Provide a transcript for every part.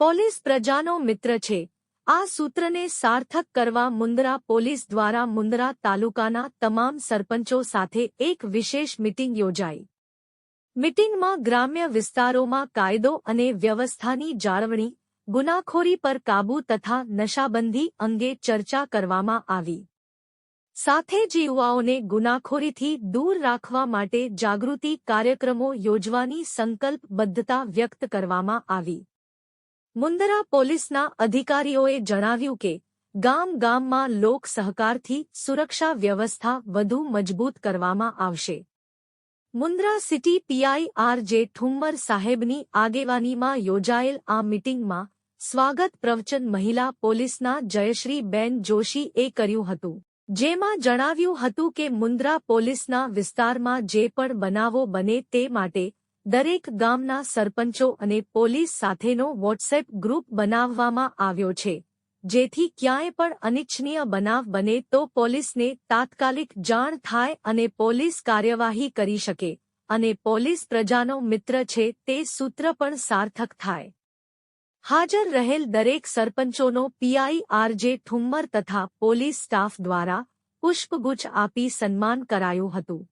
Police પ્રજાનો મિત્ર છે. આ સૂત્રને સાર્થક કરવા મુન્દ્રા પોલીસ દ્વારા મુન્દ્રા તાલુકાના તમામ સરપંચો સાથે એક વિશેષ મિટિંગ યોજાઈ. મિટિંગમાં ગ્રામ્ય વિસ્તારોમાં કાયદો અને વ્યવસ્થાની જાળવણી, ગુનાખોરી પર કાબૂ તથા નશાબંધી અંગે ચર્ચા કરવામાં આવી. સાથે જ યુવાઓને ગુનાખોરીથી દૂર રાખવા માટે જાગૃતિ કાર્યક્રમો યોજવાની સંકલ્પબદ્ધતા વ્યક્ત કરવામાં આવી. મુંદરા પોલીસના અધિકારીઓએ જણાવ્યું કે ગામ ગામમાં લોક સહકારથી સુરક્ષા વ્યવસ્થા વધુ મજબૂત કરવામાં આવશે. મુન્દ્રા સિટી પીઆઈ ઠુમ્મર સાહેબની આગેવાનીમાં યોજાયેલ આ મિટિંગમાં સ્વાગત પ્રવચન મહિલા પોલીસના જયશ્રીબેન જોશીએ કર્યું હતું. જેમાં જણાવ્યું હતું કે મુન્દ્રા પોલીસના વિસ્તારમાં જે પણ બનાવો બને તે માટે દરેક ગામના સરપંચો અને પોલીસ સાથેનો વોટ્સએપ ગ્રુપ બનાવવામાં આવ્યો છે. જેથી ક્યાંય પણ અનિચ્છનીય બનાવ બને તો પોલીસને તાત્કાલિક જાણ થાય અને પોલીસ કાર્યવાહી કરી શકે. અને પોલીસ પ્રજાનો મિત્ર છે તે સૂત્ર પણ સાર્થક થાય. હાજર રહેલ દરેક સરપંચોનો પીઆઈ આરજે ઠુમ્મર તથા પોલીસ સ્ટાફ દ્વારા પુષ્પગુચ્છ આપી સન્માન કરાયું હતું.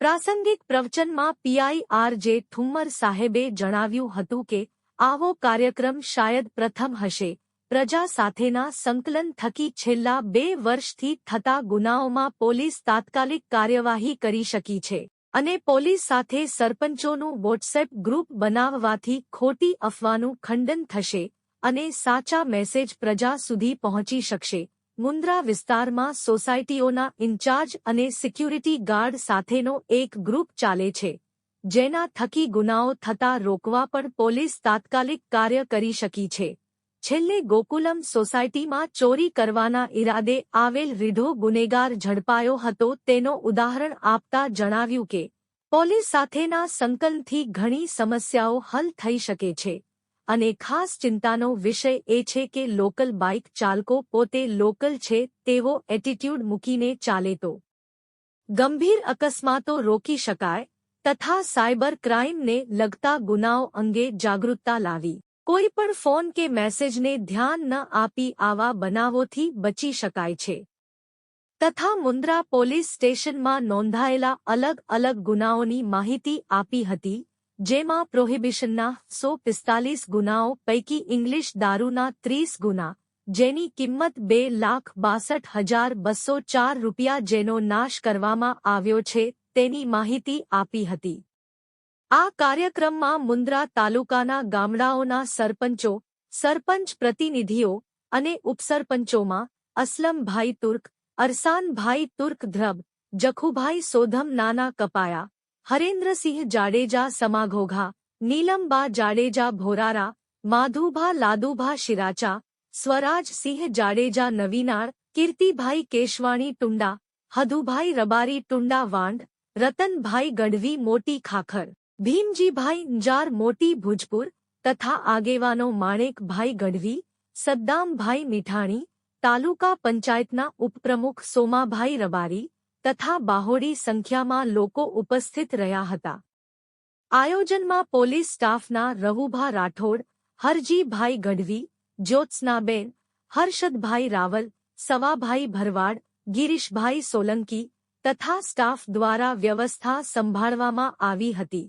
પ્રાસંગિક પ્રવચનમાં પીઆઈ આરજે ઠુમ્મર સાહેબે જણાવ્યું હતું કે, આવો કાર્યક્રમ શાયદ પ્રથમ હશે. પ્રજા સાથેના સંકલન થકી છેલ્લા બે વર્ષથી થતા ગુનાઓમાં પોલીસ તાત્કાલિક કાર્યવાહી કરી શકી છે. અને પોલીસ સાથે સરપંચોનું વોટ્સએપ ગ્રુપ બનાવવાથી ખોટી અફવાનું ખંડન થશે અને સાચા મેસેજ પ્રજા સુધી પહોંચી શકશે. મુન્દ્રા વિસ્તારમાં સોસાયટીઓના ઇન્ચાર્જ અને સિક્યુરિટી ગાર્ડ સાથેનો એક ગ્રુપ ચાલે છે, જેના થકી ગુનાઓ થતા રોકવા પણ પોલીસ તાત્કાલિક કાર્ય કરી શકી છે. છેલ્લે ગોકુલમ સોસાયટીમાં ચોરી કરવાના ઈરાદે આવેલ રીઢો ગુનેગાર ઝડપાયો હતો તેનો ઉદાહરણ આપતા જણાવ્યું કે, પોલીસ સાથેના સંકલનથી ઘણી સમસ્યાઓ હલ થઈ શકે છે. અને ખાસ ચિંતાનો વિષય એ છે કે લોકલ બાઇક ચાલકો પોતે લોકલ છે તેવો એટીટ્યૂડ મૂકીને ચાલે તો. ગંભીર અકસ્માતો રોકી શકાય, તથા સાયબર ક્રાઇમને લગતા ગુનાઓ અંગે જાગૃતતા લાવી. કોઈ પણ ફોન કે મેસેજને ધ્યાન ન આપી આવા બનાવોથી બચી શકાય છે. તથા મુન્દ્રા પોલીસ સ્ટેશનમાં નોંધાયેલા અલગ અલગ ગુનાઓની માહિતી આપી હતી, જેમાં પ્રોહિબિશનના સો પિસ્તાલીસ ગુનાઓ પૈકી ઇંગ્લિશ દારૂના ત્રીસ ગુના, જેની કિંમત બે લાખ બાસઠ હજાર બસો ચાર રૂપિયા જેનો નાશ કરવામાં આવ્યો છે, તેની માહિતી આપી હતી. આ કાર્યક્રમમાં મુન્દ્રા તાલુકાના ગામડાઓના સરપંચો, સરપંચ પ્રતિનિધિઓ અને ઉપસરપંચોમાં અસલમભાઈ તુર્ક, અરસાનભાઈ તુર્ક ધ્રબ, જખુભાઈ સોધમ નાના કપાયા, હરેન્દ્રસિંહ જાડેજા સમાઘોઘા, નીલમબા જાડેજા ભોરારા, માધુભા લાદુભા શિરાચા, સ્વરાજસિંહ જાડેજા નવીનાળ, કીર્તિભાઈ કેશવાણી ટુંડા, હધુભાઈ રબારી ટુંડા વાંડ રતનભાઈ ગઢવી મોટી ખાખર. ભીમજીભાઈ અંજાર મોટી ભુજપુર તથા આગેવાનો માણેકભાઈ ગઢવી, સદ્દામભાઈ મીઠાણી, તાલુકા પંચાયતના ઉપપ્રમુખ સોમાભાઈ રબારી તથા બાહોડી સંખ્યામાં લોકો ઉપસ્થિત રહ્યા હતા. આયોજનમાં પોલીસ સ્ટાફના રહુભા રાઠોડ, હરજીભાઈ ગઢવી, જ્યોત્સનાબેન, હર્ષદભાઈ રાવલ, સવાભાઈ ભરવાડ, ગિરીશભાઈ સોલંકી તથા સ્ટાફ દ્વારા વ્યવસ્થા સંભાળવામાં આવી હતી.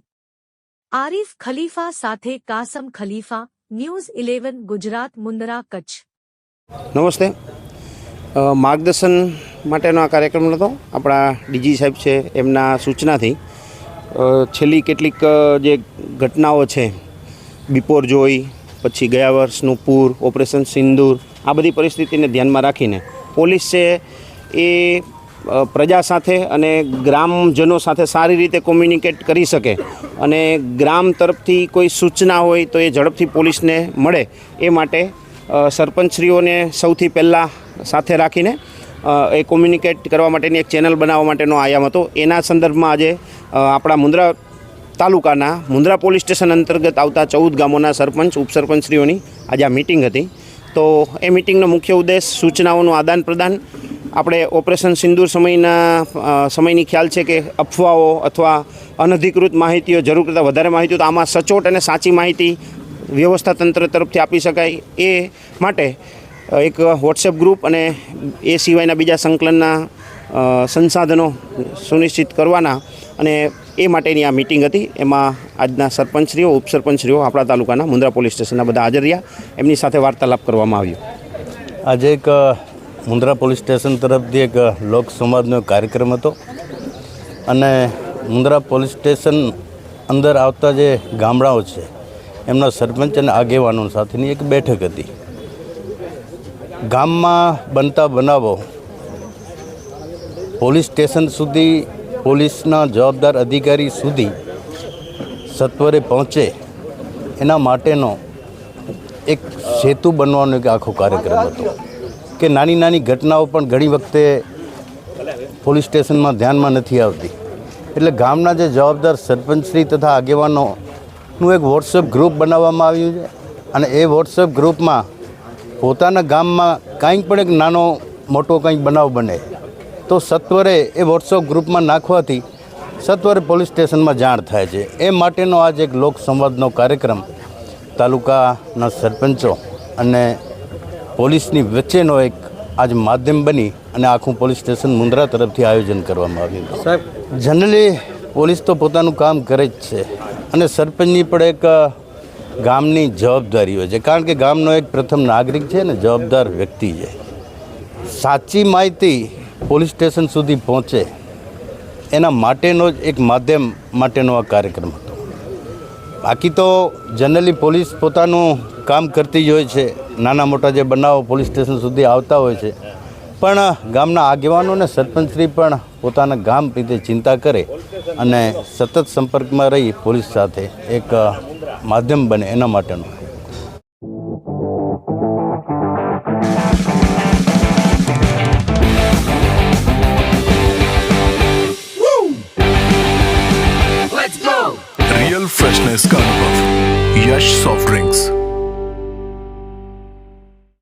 આરીફ ખલીફા સાથે કાસમ ખલીફા, ન્યૂઝ ઇલેવન, ગુજરાત, મુન્દ્રા, કચ્છ. નમસ્તે. માર્ગદર્શન માટેનો આ કાર્યક્રમ હતો. આપણા ડીજી સાહેબ છે એમના સૂચનાથી. છેલ્લી કેટલીક જે ઘટનાઓ છે, બિપોર જોઈ, પછી ગયા વર્ષનું પૂર, ઓપરેશન સિંદૂર, આ બધી પરિસ્થિતિને ધ્યાનમાં રાખીને પોલીસ છે એ પ્રજા સાથે અને ગ્રામજનો સાથે સારી રીતે કોમ્યુનિકેટ કરી શકે. અને ગ્રામ તરફથી કોઈ સૂચના હોય તો એ ઝડપથી પોલીસને મળે. એ માટે સરપંચશ્રીઓને સૌથી પહેલાં સાથે રાખીને એ કોમ્યુનિકેટ કરવા માટેની એક ચેનલ બનાવવા માટેનો આયામ હતો. એના સંદર્ભમાં આજે આપણા મુન્દ્રા તાલુકાના મુંદ્રા પોલીસ સ્ટેશન અંતર્ગત આવતા ચૌદ ગામોના સરપંચ, ઉપસરપંચશ્રીઓની આજે આ મિટિંગ હતી. તો એ મિટિંગનો મુખ્ય ઉદ્દેશ સૂચનાઓનું આદાન પ્રદાન આપણે ઓપરેશન સિંદૂર સમયના સમયની ખ્યાલ છે કે અફવાઓ અથવા અનધિકૃત માહિતીઓ જરૂર કરતાં વધારે માહિતીઓ તો આમાં સચોટ અને સાચી માહિતી વ્યવસ્થા તંત્ર તરફથી આપી શકાય. એ માટે એક વોટ્સએપ ગ્રુપ અને એ સિવાયના બીજા સંકલનના સંસાધનો સુનિશ્ચિત કરવાના અને એ માટેની આ મિટિંગ હતી. એમાં આજના સરપંચશ્રીઓ, ઉપસરપંચશ્રીઓ આપણા તાલુકાના મુન્દ્રા પોલીસ સ્ટેશનના બધા હાજર રહ્યા. એમની સાથે વાર્તાલાપ કરવામાં આવ્યો. આજે એક મુન્દ્રા પોલીસ સ્ટેશન તરફથી એક લોક સંવાદનો કાર્યક્રમ હતો. અને મુન્દ્રા પોલીસ સ્ટેશન અંદર આવતા જે ગામડાઓ છે, એમના સરપંચ અને આગેવાનો સાથેની એક બેઠક હતી. ગામમાં બનતા બનાવો પોલીસ સ્ટેશન સુધી, પોલીસના જવાબદાર અધિકારી સુધી સત્વરે પહોંચે, એના માટેનો એક સેતુ બનવાનો એક આખો કાર્યક્રમ હતો. કે નાની નાની ઘટનાઓ પણ ઘણી વખતે પોલીસ સ્ટેશનમાં ધ્યાનમાં નથી આવતી. એટલે ગામના જે જવાબદાર સરપંચશ્રી તથા આગેવાનોનું એક વોટ્સએપ ગ્રુપ બનાવવામાં આવ્યું છે અને એ વોટ્સએપ ગ્રુપમાં પોતાના ગામમાં કાંઈક પણ એક નાનો મોટો કંઈક બનાવ બને, તો સત્વરે એ વોટ્સએપ ગ્રુપમાં નાખવાથી સત્વરે પોલીસ સ્ટેશનમાં જાણ થાય છે. એ માટેનો આજ એક લોક સંવાદનો કાર્યક્રમ તાલુકાના સરપંચો અને પોલીસની વચ્ચેનો એક આજ માધ્યમ બની અને આખું પોલીસ સ્ટેશન મુન્દ્રા તરફથી આયોજન કરવામાં આવ્યું સાહેબ. જનરલી પોલીસ તો પોતાનું કામ કરે જ છે અને સરપંચની પણ એક ગામની જવાબદારી હોય છે. કારણ કે ગામનો એક પ્રથમ નાગરિક છે ને જવાબદાર વ્યક્તિ છે. સાચી માહિતી પોલીસ સ્ટેશન સુધી પહોંચે એના માટેનો જ એક માધ્યમ માટેનો આ કાર્યક્રમ હતો. બાકી તો જનરલી પોલીસ પોતાનું કામ કરતી જ હોય છે. નાના મોટા જે બનાવો પોલીસ સ્ટેશન સુધી આવતા હોય છે. પણ ગામના આગેવાનો અને સરપંચશ્રી પણ પોતાના ગામ રીતે ચિંતા કરે અને સતત સંપર્કમાં રહી પોલીસ સાથે એક માધ્યમ બને એના માટેનો.